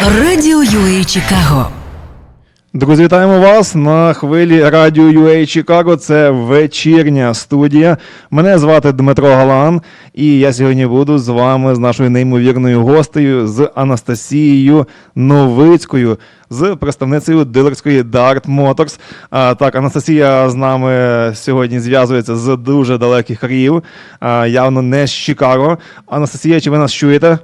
Радіо UA Чикаго. Друзі, вітаємо вас на хвилі радіо UA Чикаго. Це вечірня студія. Мене звати Дмитро Галан, і я сьогодні буду з вами з нашою неймовірною гостею з Анастасією Новицькою, з представницею дилерської Dart Motors. А, так, Анастасія з нами сьогодні зв'язується з дуже далеких країв, а, явно не з Чикаго. Анастасія, чи ви нас чуєте?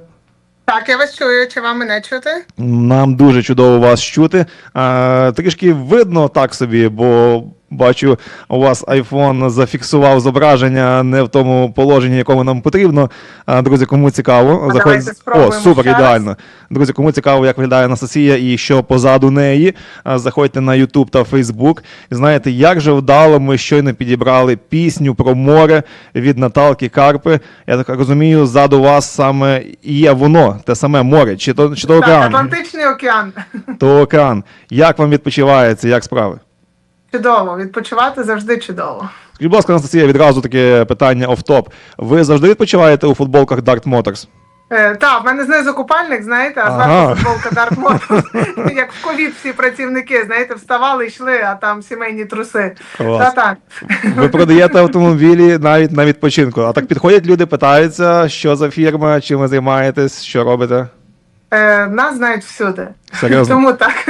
Так, я вас чую, чи вам мене чути? Нам дуже чудово вас чути. Е, трішки видно так собі, бо бачу, у вас iPhone зафіксував зображення не в тому положенні, якому нам потрібно. Друзі, кому цікаво, А давайте О, супер, ідеально. Друзі, кому цікаво, як виглядає Анастасія і що позаду неї, заходьте на YouTube та Facebook. І знаєте, як же вдало ми щойно підібрали пісню про море від Наталки Карпи. Я так розумію, ззаду вас саме є воно, те саме море, чи то, чи то Так, океан? Атлантичний океан. То океан. Як вам відпочивається, як справи? Чудово, відпочивати завжди чудово. Скажіть, будь ласка, Анастасія, відразу таке питання оф-топ. Ви завжди відпочиваєте у футболках Dart Motors? Е, так, в мене знизу купальник, знаєте, а Ага. зверху футболка Dark Motors. Як в ковід всі працівники, знаєте, вставали, йшли, а там сімейні труси. Клас. Та так. Ви продаєте автомобілі навіть на відпочинку. А так підходять люди, питаються, що за фірма, чим ви займаєтесь, що робите. Е, нас знають всюди. Серйозно? Тому так.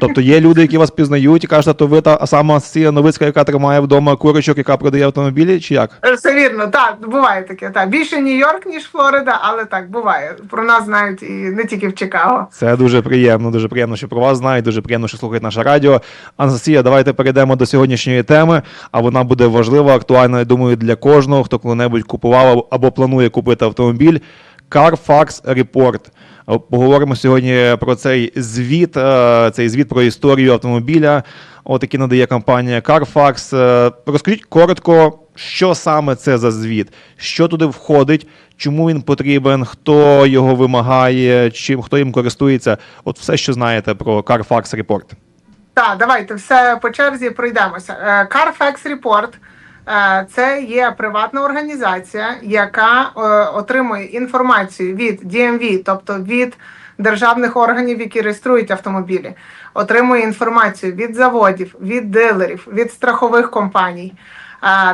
Тобто є люди, які вас пізнають і кажуть, то ви та сама Анастасія Новицька, яка тримає вдома курочок, яка продає автомобілі, чи як? Е, Все вірно, так, буває таке. Так. Більше Нью-Йорк, ніж Флорида, але так, буває. Про нас знають і не тільки в Чикаго. Це дуже приємно, дуже приємно, що про вас знають, дуже приємно, що слухають наше радіо. Анастасія, давайте перейдемо до сьогоднішньої теми, а вона буде важлива, актуальна, я думаю, для кожного, хто коли-небудь купував або планує купити автомобіль. Carfax Report. Е, Поговоримо сьогодні про цей звіт, е, цей звіт про історію автомобіля, от який надає компанія Carfax. Е, Розкажіть коротко, що саме це за звіт, що туди входить, чому він потрібен, хто його вимагає, чим хто їм користується. От все, що знаєте про Carfax Report. Так, давайте все по черзі пройдемося. Carfax Report це є приватна організація, яка е, отримує інформацію від DMV, тобто від державних органів, які реєструють автомобілі, отримує інформацію від заводів, від дилерів, від страхових компаній.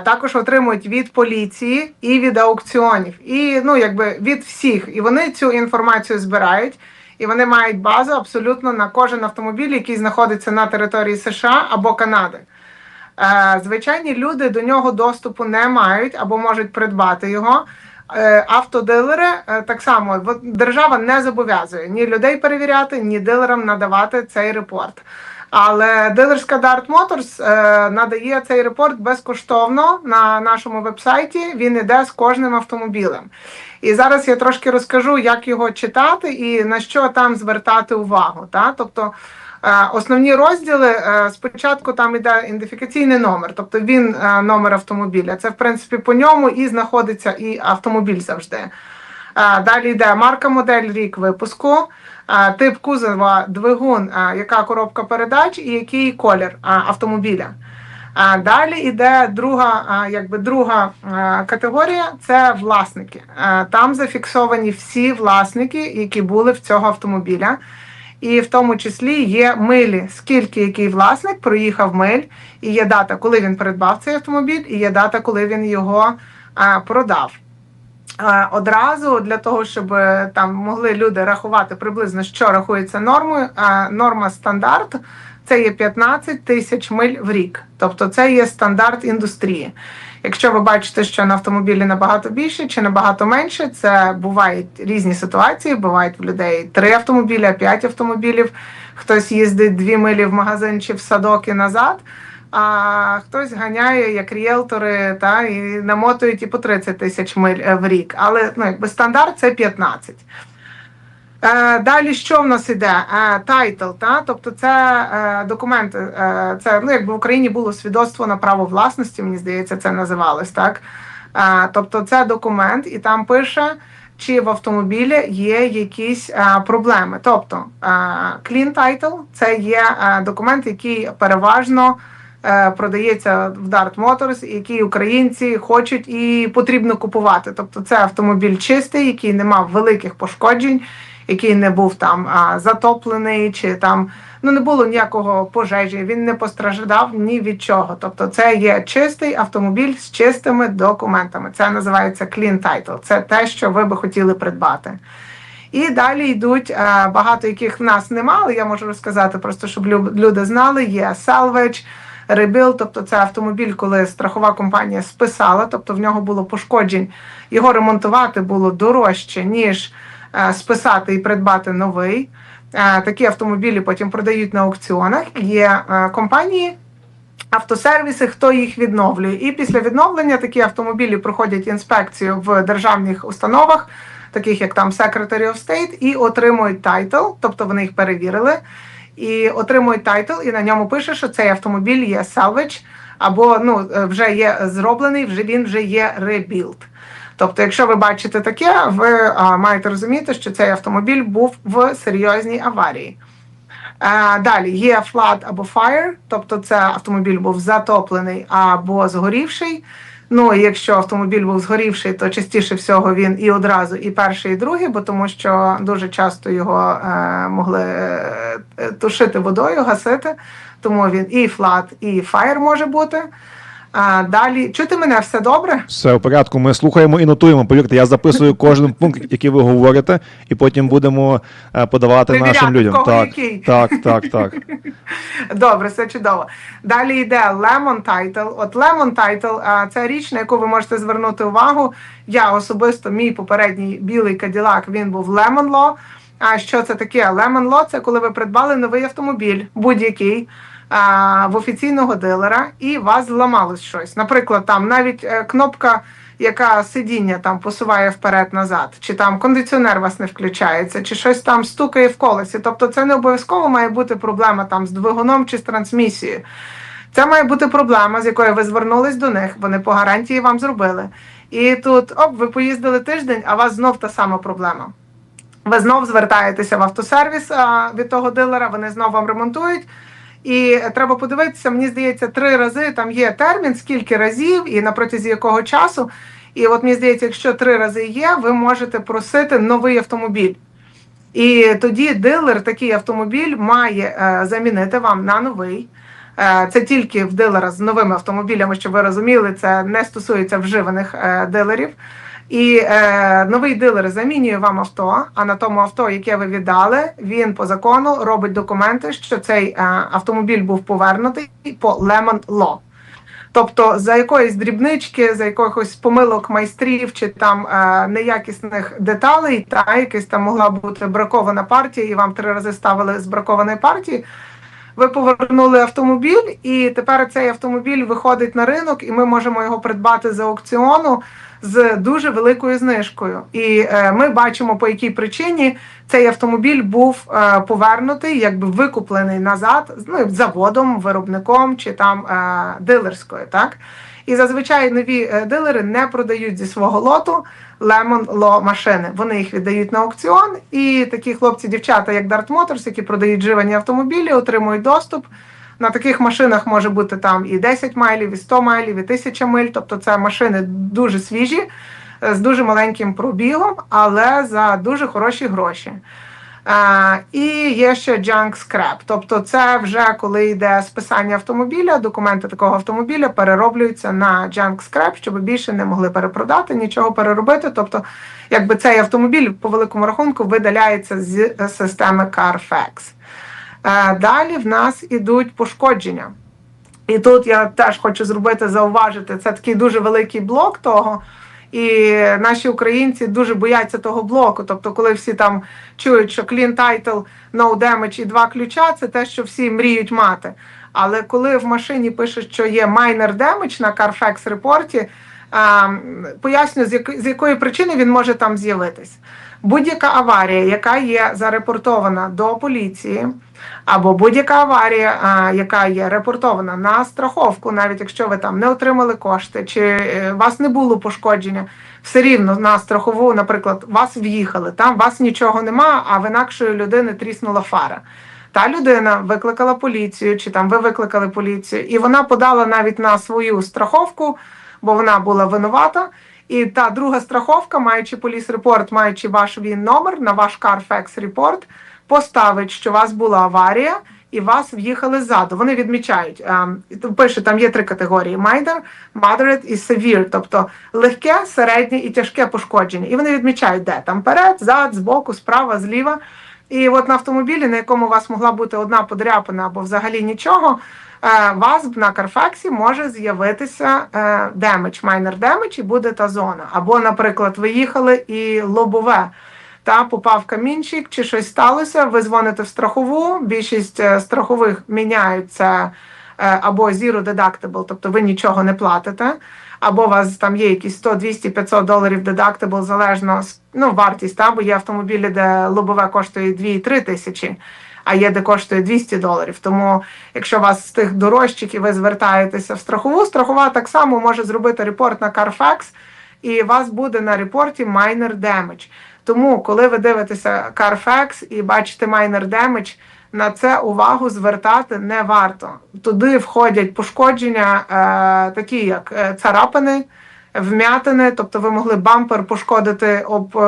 Також отримують від поліції і від аукціонів, і ну якби від всіх. І вони цю інформацію збирають, і вони мають базу абсолютно на кожен автомобіль, який знаходиться на території США або Канади. Е, Звичайні люди до нього доступу не мають або можуть придбати його. Е, Автодилери е, так само держава не зобов'язує ні людей перевіряти, ні дилерам надавати цей репорт. Але дилерська Dart Motors е, надає цей репорт безкоштовно на нашому вебсайті. Він іде з кожним автомобілем. І зараз я трошки розкажу, як його читати і на що там звертати увагу. Та? Тобто е, основні розділи е, спочатку там іде ідентифікаційний номер, тобто він е, номер автомобіля. Це в принципі по ньому і знаходиться і автомобіль завжди. Далі йде марка, модель, рік випуску, тип кузова, двигун, яка коробка передач і який колір автомобіля. Далі йде друга, якби друга категорія це власники. Там зафіксовані всі власники, які були в цього автомобіля. І в тому числі є милі, скільки який власник проїхав миль, і є дата, коли він придбав цей автомобіль, і є дата, коли він його продав. Одразу для того, щоб е, там могли люди рахувати приблизно, що рахується нормою. е, Норма стандарт це є 15 тисяч миль в рік. Тобто це є стандарт індустрії. Якщо ви бачите, що на автомобілі набагато більше чи набагато менше, це бувають різні ситуації. Бувають в людей три автомобіля, п'ять автомобілів. Хтось їздить дві милі в магазин чи в садок і назад. А хтось ганяє як ріелтори та і намотують і по 30 тисяч миль е, в рік. Але ну, якби стандарт це 15. Е, далі що в нас іде? Е, тайтл, та? тобто це документи. Це ну, якби в Україні було свідоцтво на право власності, мені здається, це називалось так. Тобто це документ, і там пише, чи в автомобілі є якісь проблеми. Тобто clean title – це є документ, який переважно продається в Dart Motors, який українці хочуть і потрібно купувати. Тобто це автомобіль чистий, який не мав великих пошкоджень. який не був там затоплений, чи там ну не було ніякого пожежі, він не постраждав ні від чого. Тобто, це є чистий автомобіль з чистими документами. Це називається clean title. Це те, що ви би хотіли придбати. І далі йдуть е, багато яких в нас немає, я можу розказати просто, щоб люди знали. Є salvage, rebuild, тобто це автомобіль, коли страхова компанія списала, тобто в нього було пошкоджень. Його ремонтувати було дорожче, ніж е, списати і придбати новий. Е, такі автомобілі потім продають на аукціонах. Є е, компанії. Автосервіси, хто їх відновлює, і після відновлення такі автомобілі проходять інспекцію в державних установах, таких як там Secretary of State, і отримують тайтл, тобто вони їх перевірили, і отримують тайтл, і на ньому пише, що цей автомобіль є salvage, або ну е, вже є зроблений, вже він вже є rebuild. Тобто, якщо ви бачите таке, ви а, маєте розуміти, що цей автомобіль був в серйозній аварії. Е, Далі є flood або fire, тобто це автомобіль був затоплений або згорівший. Ну, якщо автомобіль був згорівший, то частіше всього він і одразу, і перший, і другий, бо тому що дуже часто його е, могли е, е, тушити водою, гасити. Тому він і флат, і фаєр може бути. А, далі, чути мене все добре? Все в порядку. Ми слухаємо і нотуємо. Повірте, я записую кожен пункт, який ви говорите, і потім будемо е, подавати Перевіряти, нашим людям. кого Так, який. так, так, так. Добре, все чудово. Далі йде Lemon Title. От Lemon Title а, це річ, на яку ви можете звернути увагу. Я особисто, мій попередній білий Cadillac, він був Lemon Law. А що це таке? Lemon Law – це коли ви придбали новий автомобіль, будь-який. В офіційного дилера, і вас зламалось щось. Наприклад, там навіть е, кнопка, яка сидіння там посуває вперед-назад, чи там кондиціонер вас не включається, чи щось там стукає в колесі. Тобто, це не обов'язково має бути проблема там з двигуном чи з трансмісією. Це має бути проблема, з якою ви звернулись до них, вони по гарантії вам зробили. І тут, оп, ви поїздили тиждень, а у вас знов та сама проблема. Ви знов звертаєтеся в автосервіс а, від того дилера, вони знов вам ремонтують. І треба подивитися, мені здається, три рази там є термін, скільки разів і на протязі якого часу. І от мені здається, якщо три рази є, ви можете просити новий автомобіль. І тоді дилер такий автомобіль має е, замінити вам на новий. Е, це тільки в дилера з новими автомобілями, щоб ви розуміли, це не стосується вживаних е, дилерів. І е, новий дилер замінює вам авто, а на тому авто, яке ви віддали, він по закону робить документи, що цей е, автомобіль був повернутий по Lemon Law. Тобто за якоїсь дрібнички, за якихось помилок майстрів чи там е, неякісних деталей, та якась там могла бути бракована партія, і вам три рази ставили з бракованої партії. Ви повернули автомобіль, і тепер цей автомобіль виходить на ринок, і ми можемо його придбати з аукціону з дуже великою знижкою. І е, ми бачимо, по якій причині цей автомобіль був е, повернутий, якби викуплений назад ну, заводом, виробником чи там е, дилерською. Так? І зазвичай нові е, дилери не продають зі свого лоту Law машини. Вони їх віддають на аукціон, і такі хлопці-дівчата, як Dart Motors, які продають живані автомобілі, отримують доступ. На таких машинах може бути там і 10 майлів, і 100 майлів, і 1000 миль. Тобто це машини дуже свіжі, е, з дуже маленьким пробігом, але за дуже хороші гроші. А, і є ще junk scrap, тобто це вже коли йде списання автомобіля, документи такого автомобіля перероблюються на junk scrap, щоб більше не могли перепродати, нічого переробити. Тобто, якби цей автомобіль по великому рахунку видаляється з системи Carfax. Е, Далі в нас ідуть пошкодження. І тут я теж хочу зробити зауважити, це такий дуже великий блок того. І наші українці дуже бояться того блоку. Тобто, коли всі там чують, що clean title, no damage і два ключа, це те, що всі мріють мати. Але коли в машині пишуть, що є minor damage на Carfax репорті, поясню, з якої, причини він може там з'явитись. Будь-яка аварія, яка є зарепортована до поліції, або будь-яка аварія, а, яка є репортована на страховку, навіть якщо ви там не отримали кошти, чи е, у вас не було пошкодження, все рівно на страхову, наприклад, вас в'їхали, там вас нічого нема, а в інакшої людини тріснула фара. Та людина викликала поліцію, чи там ви викликали поліцію, і вона подала навіть на свою страховку, бо вона була винувата. І та друга страховка, маючи поліс репорт, маючи ваш він номер на ваш Carfax репорт, поставить, що у вас була аварія і вас в'їхали ззаду. Вони відмічають, ем, пише, там є три категорії: minor, moderate і severe, тобто легке, середнє і тяжке пошкодження. І вони відмічають, де там перед, зад, збоку, справа, зліва. І от на автомобілі, на якому у вас могла бути одна подряпина або взагалі нічого, е, вас на Карфаксі може з'явитися е, damage, minor damage, і буде та зона. Або, наприклад, ви їхали і лобове. Та попав камінчик, чи щось сталося. Ви дзвоните в страхову. Більшість е, страхових міняються е, або zero deductible, тобто ви нічого не платите, або у вас там є якісь 100, 200, 500 доларів deductible, залежно ну, вартість, та, бо є автомобілі, де лобове коштує 2-3 тисячі. А є де коштує 200 доларів. Тому, якщо вас з тих дорожчих і ви звертаєтеся в страхову, страхова так само може зробити репорт на Carfax, і вас буде на репорті minor damage. Тому, коли ви дивитеся Carfax і бачите minor damage, на це увагу звертати не варто. Туди входять пошкодження, е, такі як е, царапини, вм'ятини, тобто ви могли бампер пошкодити об, е,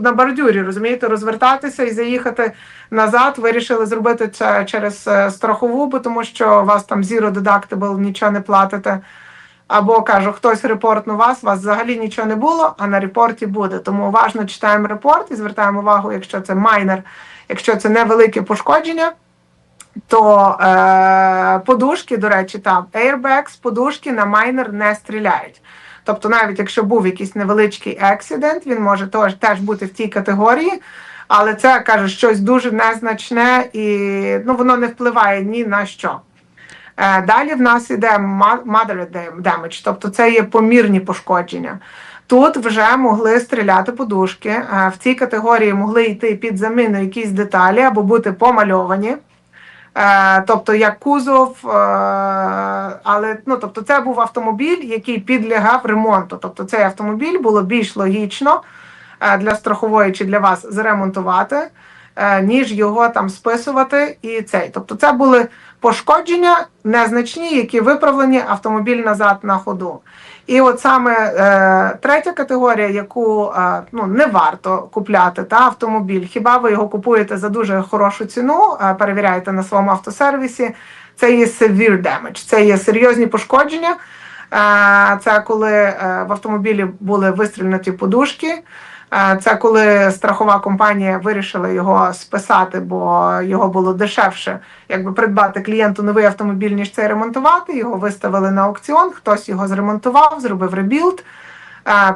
на бордюрі, розумієте, розвертатися і заїхати назад. Вирішили зробити це через е, страхову, тому що у вас там zero deductible, нічого не платите. Або кажу, хтось репортнув вас, у вас взагалі нічого не було, а на репорті буде. Тому уважно читаємо репорт і звертаємо увагу, якщо це майнер, якщо це невелике пошкодження, то е, подушки, до речі, там airbags, подушки на майнер не стріляють. Тобто, навіть якщо був якийсь невеличкий ексидент, він може теж, теж бути в тій категорії, але це каже щось дуже незначне і ну, воно не впливає ні на що. Е, Далі в нас іде moderate damage, тобто це є помірні пошкодження. Тут вже могли стріляти подушки. е, В цій категорії могли йти під заміну якісь деталі або бути помальовані. Е, Тобто як кузов, але ну тобто це був автомобіль, який підлягав ремонту. Тобто цей автомобіль було більш логічно для страхової чи для вас заремонтувати, е, ніж його там списувати і цей. Тобто, це були пошкодження незначні, які виправлені автомобіль назад на ходу. І от саме е, третя категорія, яку е, ну не варто купляти, та автомобіль. Хіба ви його купуєте за дуже хорошу ціну, е, перевіряєте на своєму автосервісі? Це є severe damage, це є серйозні пошкодження. Е, Це коли е, в автомобілі були вистрільнуті подушки. Це коли страхова компанія вирішила його списати, бо його було дешевше, якби придбати клієнту новий автомобіль, ніж цей ремонтувати. Його виставили на аукціон, хтось його зремонтував, зробив ребілд,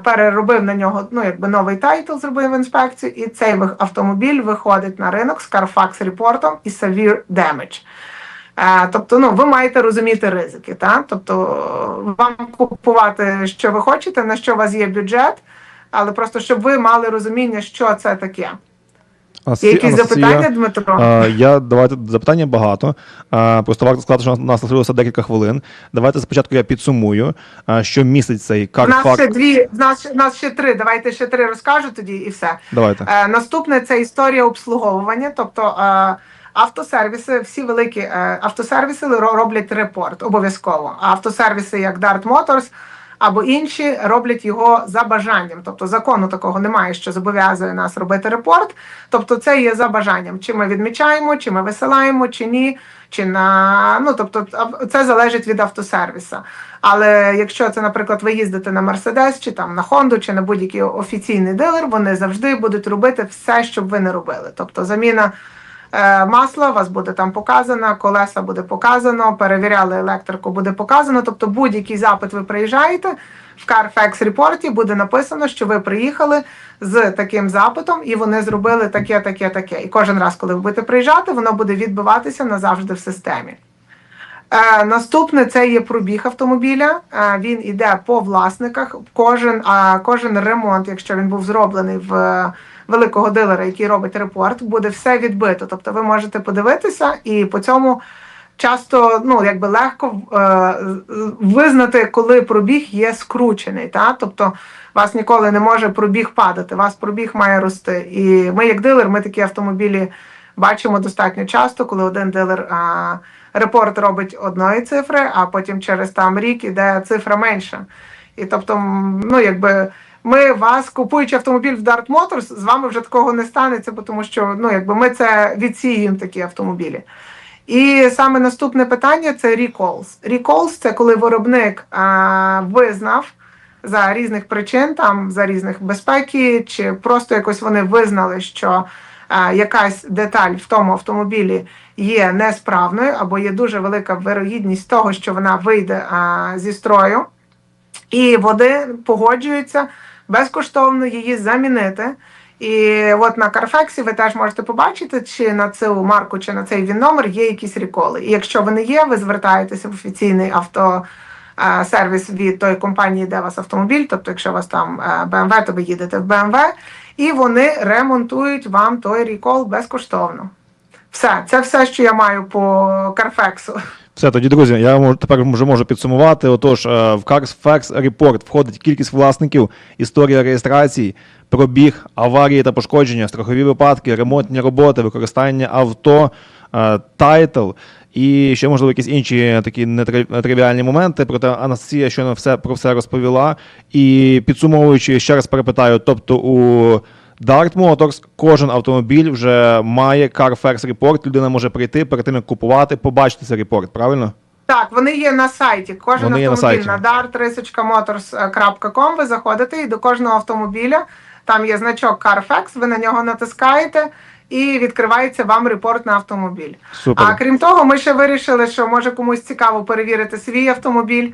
переробив на нього ну, якби новий тайтл, зробив інспекцію, і цей автомобіль виходить на ринок з Carfax репортом і Severe Damage. Тобто, ну ви маєте розуміти ризики, та тобто вам купувати, що ви хочете, на що у вас є бюджет, але просто щоб ви мали розуміння, що це таке. Є якісь запитання, Дмитро? е, Я давайте запитання багато. Е, Просто варто сказати, що у нас лишилося декілька хвилин. Давайте спочатку я підсумую, е, що містить цей У нас ще дві, нас, нас ще три. Давайте ще три розкажу тоді і все. Давайте. Е, наступне це історія обслуговування, тобто е, автосервіси, всі великі е, автосервіси роблять репорт обов'язково. А автосервіси, як Dart Motors або інші, роблять його за бажанням. Тобто закону такого немає, що зобов'язує нас робити репорт. Тобто, це є за бажанням. Чи ми відмічаємо, чи ми висилаємо, чи ні. Чи на ну тобто це залежить від автосервіса. Але якщо це, наприклад, ви їздите на Мерседес, чи там на Хонду, чи на будь-який офіційний дилер, вони завжди будуть робити все, щоб ви не робили. Тобто заміна масла у вас буде там показана, колеса буде показано, перевіряли електрику, буде показано. Тобто будь-який запит ви приїжджаєте. В Carfax репорті буде написано, що ви приїхали з таким запитом, і вони зробили таке, таке, таке. І кожен раз, коли ви будете приїжджати, воно буде відбиватися назавжди в системі. Е, наступне це є пробіг автомобіля. Е, він іде по власниках. Кожен, а кожен ремонт, якщо він був зроблений в е, великого дилера, який робить репорт, буде все відбито. Тобто ви можете подивитися і по цьому. Часто ну якби легко е, визнати, коли пробіг є скручений. Та? Тобто вас ніколи не може пробіг падати, вас пробіг має рости. І ми, як дилер, ми такі автомобілі бачимо достатньо часто, коли один дилер а, репорт робить одної цифри, а потім через там рік іде цифра менша. І тобто, ну якби ми вас, купуючи автомобіль в Dart Motors, з вами вже такого не станеться, бо тому що ну якби ми це відсіюємо такі автомобілі. І саме наступне питання це recalls. Recalls – це коли виробник а, визнав за різних причин, там за різних безпеки, чи просто якось вони визнали, що а, якась деталь в тому автомобілі є несправною, або є дуже велика вирогідність того, що вона вийде а, зі строю, і вони погоджуються безкоштовно її замінити. І от на Carfax ви теж можете побачити, чи на цю марку, чи на цей він номер є якісь реколи. І якщо вони є, ви звертаєтеся в офіційний авто. е, від тої компанії, де у вас автомобіль, тобто, якщо у вас там е, BMW, то ви їдете в BMW, і вони ремонтують вам той рекол безкоштовно. Все, це все, що я маю по Carfax. Все, тоді, друзі, я тепер вже можу підсумувати. Отож, е, в Carfax Report входить кількість власників, історія реєстрації, пробіг, аварії та пошкодження, страхові випадки, ремонтні роботи, використання авто, е, тайтл і ще, можливо, якісь інші такі нетри- нетривіальні моменти. Проте Анастасія щойно все про все розповіла. І підсумовуючи, ще раз перепитаю: тобто у Dart Motors кожен автомобіль вже має Carfax Report, людина може прийти перед тим, як купувати, побачити цей репорт, правильно? Так, вони є на сайті. Кожен Вони на автомобіль сайті. на dart ви заходите і до кожного автомобіля там є значок Carfax, ви на нього натискаєте і відкривається вам репорт на автомобіль. Супер. А крім того, ми ще вирішили, що може комусь цікаво перевірити свій автомобіль.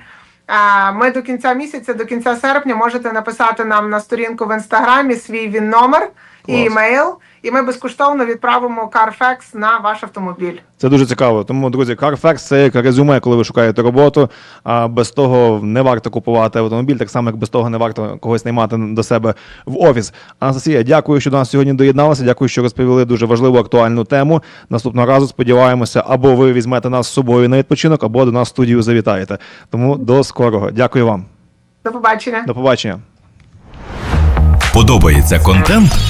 Ми до кінця місяця, до кінця серпня, можете написати нам на сторінку в інстаграмі свій він номер і Клас. І ми безкоштовно відправимо Carfax на ваш автомобіль. Це дуже цікаво. Тому, друзі, Carfax це як резюме, коли ви шукаєте роботу. А без того не варто купувати автомобіль, так само, як без того не варто когось наймати до себе в офіс. Анастасія, дякую, що до нас сьогодні доєдналися. Дякую, що розповіли дуже важливу актуальну тему. Наступного разу сподіваємося, або ви візьмете нас з собою на відпочинок, або до нас в студію завітаєте. Тому до скорого. Дякую вам. До побачення. До побачення. Подобається контент?